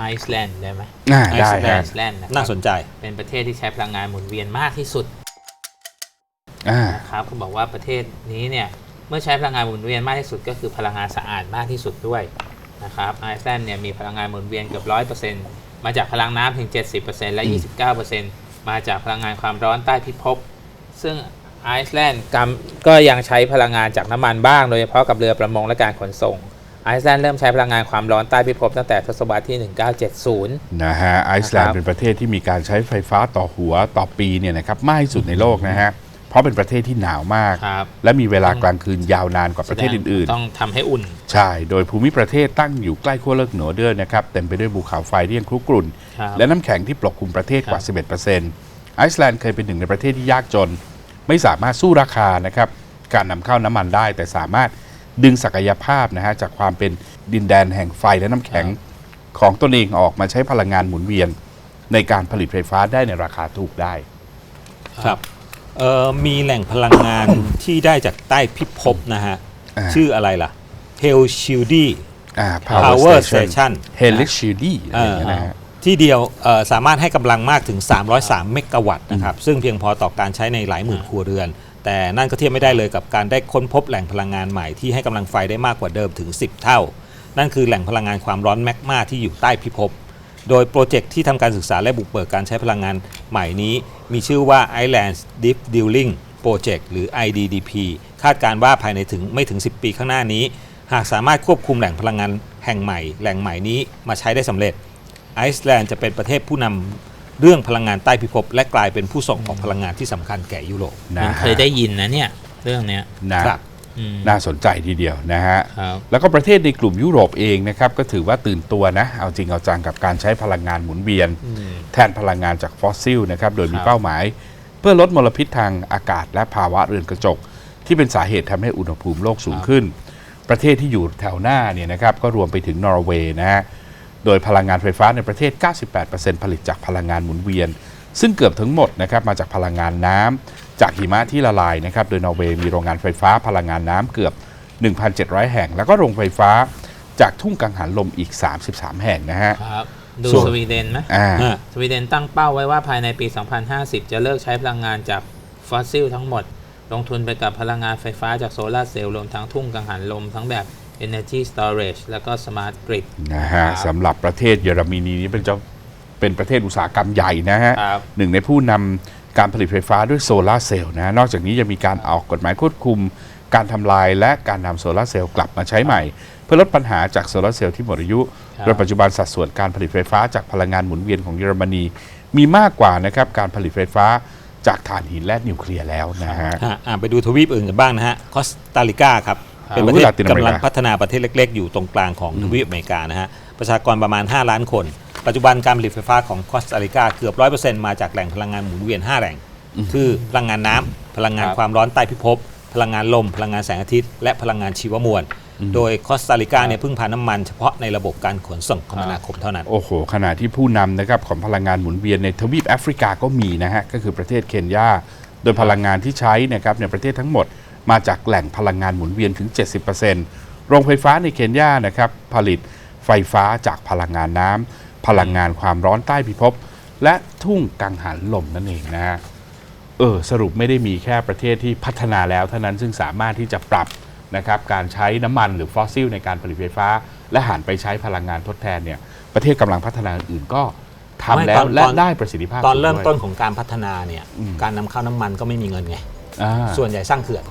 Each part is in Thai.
ไอซ์แลนด์ได้ไหมอ่าได้ไอซ์แลฮะไอซ์แลนด์นะครับน่าสนใจ เป็นประเทศที่ใช้พลังงานหมุนเวียนมากที่สุด อ่า นะครับเขาบอกว่าประเทศนี้เนี่ยเมื่อใช้พลังงานหมุนเวียนมากที่สุดก็คือพลังงานสะอาดมากที่สุดด้วยนะครับไอซ์แลนด์เนี่ยมีพลังงานหมุนเวียนเกือบร้อยเปอร์เซ็นต์มาจากพลังน้ำถึง 70%และอืม29%มาจากพลังงานความร้อนใต้พิภพซึ่งไอซ์แลนด์กำก็ยังใช้พลังงานจากน้ำมันบ้าง โดยเฉพาะกับเรือประมงและการขนส่ง ไอซ์แลนด์เริ่มใช้พลังงานความร้อนใต้พิภพตั้งแต่ทศวรรษที่ 1970 นะฮะไอซ์แลนครัด์บเป็นประเทศที่มีการใช้ไฟฟ้าต่อหัวต่อปีเนี่ยนะครับมากที่สุดในโลกนะฮะเพราะเป็นประเทศที่หนาวมากครับและมีเวลากลางคืนยาวนานกว่าประเทศอื่นต้องทำให้อุ่นๆใช่ โดยภูมิประเทศตั้งอยู่ใกล้ขั้วโลกเหนือด้วยนะครับ เต็มไปด้วยภูเขาไฟที่ยังคลุกกรุ่นครับและน้ำแข็งที่ปกคลุมประเทศกว่า 11%ไอซ์แลนด์เคยเป็นหนึ่งในประเทศที่ยากจน ไม่สามารถสู้ราคานะครับ การนำเข้าน้ำมันได้แต่สามารถ ดึงศักยภาพนะฮะจากความเป็นดินแดนแห่งไฟและน้ำแข็งของตนเองออกมาใช้พลังงานหมุนเวียน ในการผลิตไฟฟ้าได้ในราคาถูกได้ ครับเอ่อมีแหล่งพลังงาน ที่ได้จากใต้พิภพนะฮะ อ่า ชื่ออะไรล่ะเฮลชิลดีอ่า Power Station Helix s h i e l d อะไรอย่างเงี้ยนะฮะ ที่เดียวเอ่อสามารถให้กำลังมากถึง 303 เมกะวัตต์นะครับ ซึ่งเพียงพอต่อการใช้ในหลายหมื่นครัวเรือน แต่นั่นก็เทียบไม่ได้เลยกับการได้ค้นพบแหล่งพลังงานใหม่ที่ให้กำลังไฟได้มากกว่าเดิมถึง 10 เท่า นั่นคือแหล่งพลังงานความร้อนแมกมาที่อยู่ใต้พิภพ โดยโปรเจกต์ที่ทำการศึกษาและบุกเบิกการใช้พลังงานใหม่นี้ มีชื่อว่า Island Deep Drilling Project หรือ IDDP คาดการว่าภายในถึงไม่ถึง 10 ปีข้างหน้านี้ หากสามารถควบคุมแหล่งพลังงานแห่งใหม่ แหล่งใหม่นี้มาใช้ได้สำเร็จไอซ์แลนด์จะเป็นประเทศผู้นำ เรื่องพลังงานใต้พิภพและกลายเป็นผู้ส่งออกพลังงานที่สำคัญแก่ยุโรปนะมันฮะเคยได้ยินนะเนี่ย เรื่องเนี้ยนะครับอืม น่าสนใจทีเดียวนะฮะ ครับ แล้วก็ประเทศในกลุ่มยุโรปเองนะครับ ก็ถือว่าตื่นตัวนะ เอาจริงเอาจังกับการใช้พลังงานหมุนเวียนอืมแทนพลังงานจากฟอสซิลนะครับ โดยมีครับเป้าหมาย เพื่อลดมลพิษทางอากาศและภาวะเรือนกระจก ที่เป็นสาเหตุทำให้อุณหภูมิโลกสูงขึ้น ประเทศที่อยู่แถวหน้าเนี่ยนะครับ ก็รวมไปถึงนอร์เวย์นะฮะ โดยพลังงานไฟฟ้าในประเทศ 98%ผลิตจากพลังงานหมุนเวียน ซึ่งเกือบทั้งหมดนะครับมาจากพลังงานน้ำจากหิมะที่ละลายนะครับ โดยนอร์เวย์มีโรงงานไฟฟ้าพลังงานน้ำเกือบ 1,700 แห่ง แล้วก็โรงไฟฟ้าจากทุ่งกังหันลมอีก 33 แห่งนะฮะครับดูส่วนสวีเดนไหมอ่าอะสวีเดนตั้งเป้าไว้ว่าภายในปี 2050 จะเลิกใช้พลังงานจากฟอสซิลทั้งหมด ลงทุนไปกับพลังงานไฟฟ้าจากโซลาร์เซลล์รวมทั้งทุ่งกังหันลมทั้งแบบ Energy Storage แล้วก็ Smart Grid นะฮะสำหรับประเทศเยอรมนีนี้เป็นเจ้าเป็นประเทศอุตสาหกรรมใหญ่นะฮะครับ หนึ่งในผู้นำการผลิตไฟฟ้าด้วยโซลาร์เซลล์นะฮะนอกจากนี้ยังมีการออกกฎหมายควบคุม การทำลายและการนำโซลาร์เซลล์กลับมาใช้ใหม่ เพื่อลดปัญหาจากโซลาร์เซลล์ที่หมดอายุครับ โดยปัจจุบันสัดส่วนการผลิตไฟฟ้าจากพลังงานหมุนเวียนของเยอรมนี มีมากกว่านะครับการผลิตไฟฟ้าจากถ่านหินและนิวเคลียร์แล้วนะฮะอะอะไปดูทวีปอื่นกันบ้างนะฮะ คอสตาริกาครับครับ เป็นประเทศลาตินอเมริกากำลังพัฒนาประเทศเล็ก ๆ อยู่ตรงกลางของทวีปอเมริกานะฮะประชากรประมาณ 5 ล้านคน ปัจจุบันการผลิตไฟฟ้าของคอสตาริกาเกือบ100%มาจากแหล่งพลังงานหมุนเวียน 5 แหล่ง คือพลังงานน้ำพลังงานครับความร้อนใต้พิภพ พลังงานลม พลังงานแสงอาทิตย์ และพลังงานชีวมวลโดยคอสตาริกาเนี่ยพึ่งพาน้ำมันเฉพาะในระบบการขนส่งคมนาคมเท่านั้น โอ้โห ขณะที่ผู้นำนะครับของพลังงานหมุนเวียนในทวีปแอฟริกาก็มีนะฮะ ก็คือประเทศเคนยา โดยพลังงานที่ใช้นะครับในประเทศทั้งหมด มาจากแหล่งพลังงานหมุนเวียนถึง 70%โรงไฟฟ้าในเคนยานะครับผลิตไฟฟ้าจากพลังงานน้ำพลังงานความร้อนใต้พิภพและทุ่งกังหันลมนั่นเองนะฮะเออสรุปไม่ได้มีแค่ประเทศที่พัฒนาแล้วเท่านั้นซึ่งสามารถที่จะปรับนะครับการใช้น้ำมันหรือฟอสซิลในการผลิตไฟฟ้า และหันไปใช้พลังงานทดแทนเนี่ยประเทศกำลังพัฒนาอื่นๆก็ทำไม่แล้ตวอนและตอนได้ประสิทธิภาพตอนเริ่มสูงด้วยต้นของการพัฒนาเนี่ยอืมการนำเข้าน้ำมันก็ไม่มีเงินไงอ่าส่วนใหญ่สร้างเขื่อน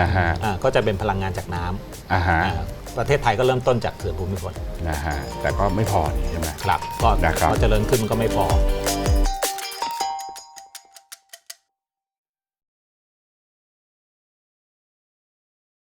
นะฮะอ่าก็จะเป็นพลังงานจากน้ำอ่าฮะอ่าประเทศไทยก็เริ่มต้นจากเขื่อนภูมิพลนะฮะแต่ก็ไม่พอนี่ใช่ไหม ครับก็นะครับ พอเจริญขึ้นมันก็ไม่พอ